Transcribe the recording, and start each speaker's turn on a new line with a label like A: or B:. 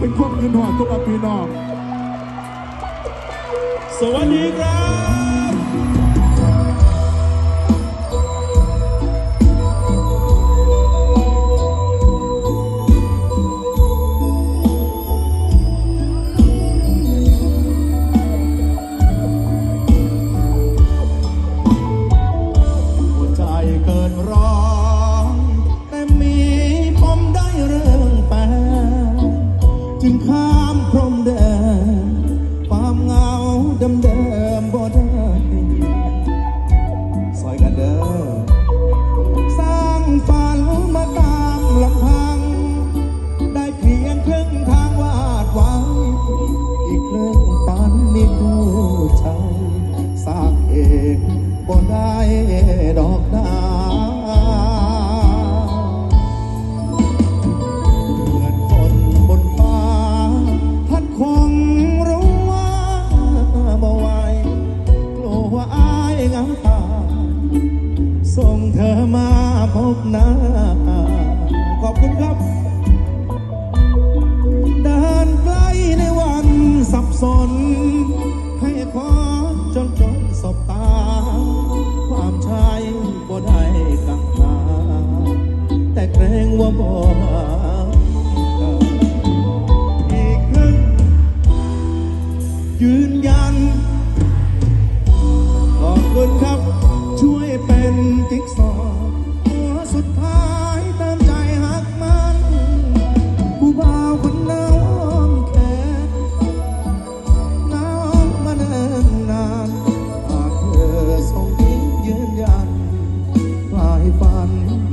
A: เป็นความเงินหอดตัวกับพี่น้อง
B: สวัสดีครับ
C: จึงข้ามพรมแดนความเงาเดิมเดิมบ่ได้ซอยกันเด้อ บหน้า ขอบคุณครับเดินใกล้ในวันสับสน ให้ขอจนจนสบตา ความชายบ่ได้กังขาแต่เกรงว่าบ่ ฝัน